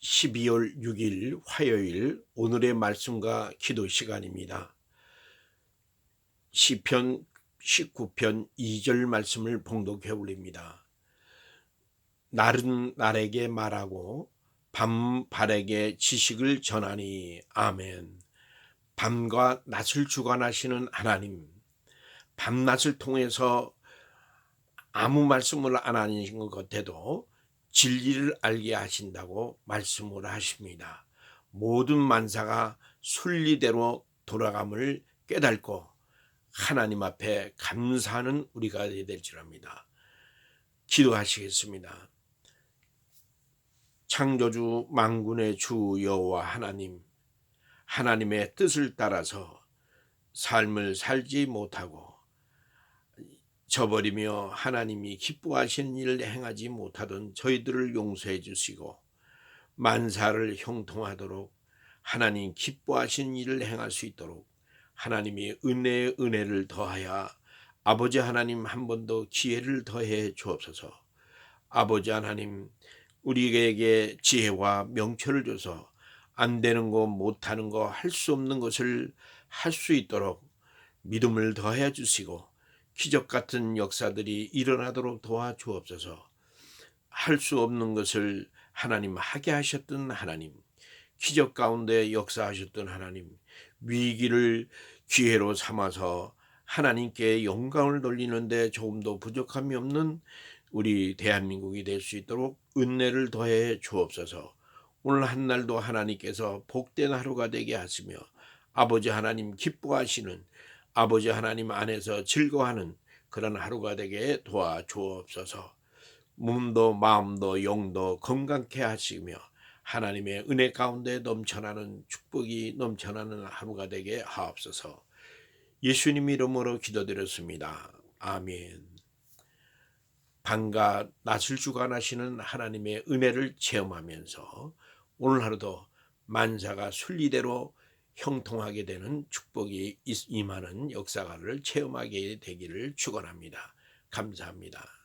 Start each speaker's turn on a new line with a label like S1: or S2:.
S1: 12월 6일 화요일 오늘의 말씀과 기도 시간입니다. 시편 19편 2절 말씀을 봉독해 올립니다. 날은 날에게 말하고 밤 발에게 지식을 전하니 아멘. 밤과 낮을 주관하시는 하나님, 밤낮을 통해서 아무 말씀을 안 하신 것 같아도 진리를 알게 하신다고 말씀을 하십니다. 모든 만사가 순리대로 돌아감을 깨닫고 하나님 앞에 감사하는 우리가 될줄 압니다. 기도하시겠습니다. 창조주 만군의 주 여호와 하나님, 하나님의 뜻을 따라서 삶을 살지 못하고 저버리며 하나님이 기뻐하시는 일을 행하지 못하던 저희들을 용서해 주시고 만사를 형통하도록 하나님 기뻐하시는 일을 행할 수 있도록 하나님이 은혜의 은혜를 더하여 아버지 하나님 한 번 더 기회를 더해 주옵소서. 아버지 하나님 우리에게 지혜와 명철을 줘서 안 되는 거 못하는 거 할 수 없는 것을 할 수 있도록 믿음을 더해 주시고 기적 같은 역사들이 일어나도록 도와주옵소서. 할 수 없는 것을 하나님 하게 하셨던 하나님, 기적 가운데 역사하셨던 하나님, 위기를 기회로 삼아서 하나님께 영광을 돌리는데 조금도 부족함이 없는 우리 대한민국이 될 수 있도록 은혜를 더해 주옵소서. 오늘 한 날도 하나님께서 복된 하루가 되게 하시며 아버지 하나님 기뻐하시는 아버지 하나님 안에서 즐거워하는 그런 하루가 되게 도와주옵소서. 몸도 마음도 영도 건강케 하시며 하나님의 은혜 가운데 넘쳐나는 축복이 넘쳐나는 하루가 되게 하옵소서. 예수님 이름으로 기도드렸습니다. 아멘. 밤과 낮을 주관하시는 하나님의 은혜를 체험하면서 오늘 하루도 만사가 순리대로 형통하게 되는 축복이 임하는 역사가를 체험하게 되기를 축원합니다. 감사합니다.